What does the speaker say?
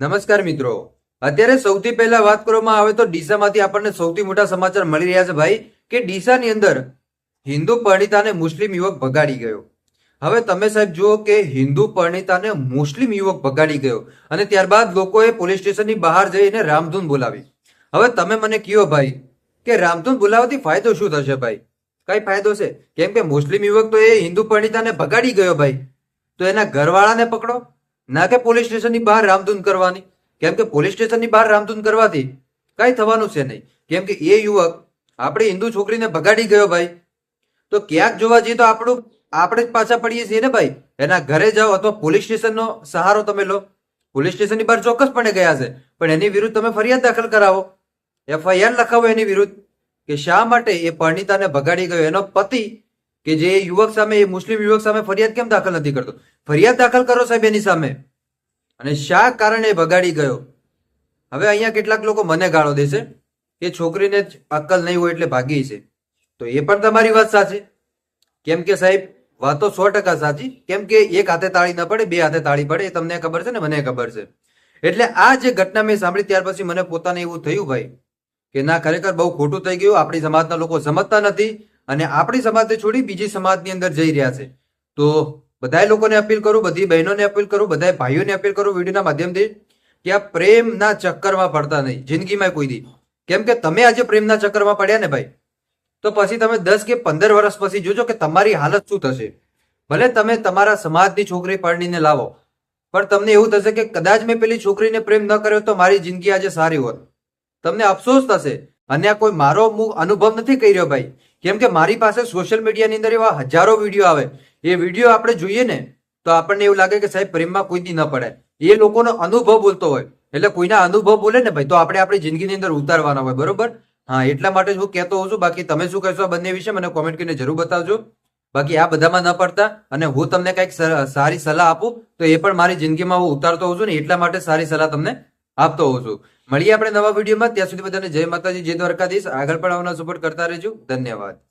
નમસ્કાર મિત્રો. અત્યારે સૌથી પહેલા વાત કરવામાં આવે તો ડીસામાંથી આપણને સૌથી મોટા સમાચાર મળી રહ્યા છે ભાઈ કે ડીસાની અંદર હિન્દુ પરણિતાને મુસ્લિમ યુવક ભગાડી ગયો. હવે તમે સાહેબ જુઓ કે હિન્દુ પરણિતાને મુસ્લિમ યુવક ભગાડી ગયો અને ત્યારબાદ લોકોએ પોલીસ સ્ટેશનની બહાર જઈને રામધૂન બોલાવી. હવે તમે મને કયો ભાઈ કે રામધૂન બોલાવવાથી ફાયદો શું થશે ભાઈ? કઈ ફાયદો છે? કેમ કે મુસ્લિમ યુવક તો એ હિન્દુ પરણિતાને ભગાડી ગયો ભાઈ. તો એના ઘરવાળાને પકડો. ના કે પોલીસ સ્ટેશનની બહાર રામધૂન કરવાની. કેમ કે પોલીસ સ્ટેશનની બહાર રામધૂન કરવાથી કઈ થવાનું છે નહીં. કેમ કે એ યુવક આપણી હિન્દુ છોકરીને ભગાડી ગયો ભાઈ. તો ક્યાંક જોવા જઈએ તો આપણું આપણે જ પાછા પડીએ છીએ ને ભાઈ. એના ઘરે જાઓ અથવા પોલીસ સ્ટેશનનો સહારો તમે લો. પોલીસ સ્ટેશનની બહાર ચોક્કસપણે ગયા છે. પણ એની વિરુદ્ધ તમે ફરિયાદ દાખલ કરાવો. એફઆઈઆર લખાવો એની વિરુદ્ધ. કે શા માટે એ પરણિતાને ભગાડી ગયો? એનો પતિ કે જે યુવક સામે, એ મુસ્લિમ યુવક સામે ફરિયાદ કેમ દાખલ નથી કરતો? ફરિયાદ દાખલ કરો સાહેબ એની સામે. અને શા કારણે ભગાડી ગયો? હવે અહીંયા કેટલાક લોકો મને ગાળો દેશે કે છોકરીને જ અક્કલ નહીં હોય એટલે ભાગી છે. તો એ પણ તમારી વાત સાચી. કેમ કે સાહેબ, વાતો સો ટકા સાચી. કેમ કે એક હાથે તાળી ન પડે, બે હાથે તાળી પડે, એ તમને ખબર છે ને, મને ખબર છે. એટલે આ જે ઘટના મેં સાંભળી ત્યાર પછી મને પોતાને એવું થયું ભાઈ, કે ના, ખરેખર બહુ ખોટું થઈ ગયું. આપણી સમાજના લોકો સમજતા નથી. અને આપણી સમાજને છોડી બીજી સમાજની અંદર જઈ રહ્યા છે. તો બધા લોકોને અપીલ કરું, બધી બહેનોને અપીલ કરું બધા ભાઈઓને અપીલ કરું વિડીયોના માધ્યમથી કે આ પ્રેમના ચક્કરમાં પડતા નહીં, જિંદગીમાં કોઈ દી. કેમ કે તમે આજે પ્રેમના ચક્કરમાં પડ્યા ને ભાઈ, તો પછી તમે દસ કે પંદર વર્ષ પછી જોજો કે તમારી હાલત શું થશે. ભલે તમે તમારા સમાજની છોકરી પરણીને લાવો, પણ તમને એવું થશે કે કદાચ મેં પેલી છોકરીને પ્રેમ ન કર્યો તો મારી જિંદગી આજે સારી હોત. તમને અફસોસ થશે અને આ કોઈ મારો અનુભવ નથી કરી રહ્યો ભાઈ. કેમ કે મારી પાસે સોશિયલ મીડિયાની અંદર એવા હજારો વીડિયો આવે. એ વીડિયો આપણે જોઈએ ને, તો આપણને એવું લાગે કે સાહેબ પ્રેમમાં કોઈ દી ન પડે. એ લોકોનો અનુભવ બોલતો હોય. એટલે કોઈના અનુભવ બોલે ને ભાઈ, તો આપણે આપણી જિંદગીની અંદર ઉતારવાના હોય, બરોબર? હા, એટલા માટે જ હું કહેતો હોઉં છું. બાકી તમે શું કહેશો આ બંને વિશે, મને કોમેન્ટ કરીને જરૂર બતાવજો. બાકી આ બધામાં ન પડતા અને હું તમને કંઈક સારી સલાહ આપું, તો એ પણ મારી જિંદગીમાં હું ઉતારતો હોઉં છું ને, એટલા માટે સારી સલાહ તમને આપતો હોઉં છું. મળીએ આપણે નવા વિડીયોમાં. ત્યાં સુધી બધાને જય માતાજી, જય દ્વારકાધીશ. આગળ પણ આવના સપોર્ટ કરતા રહેજો. ધન્યવાદ.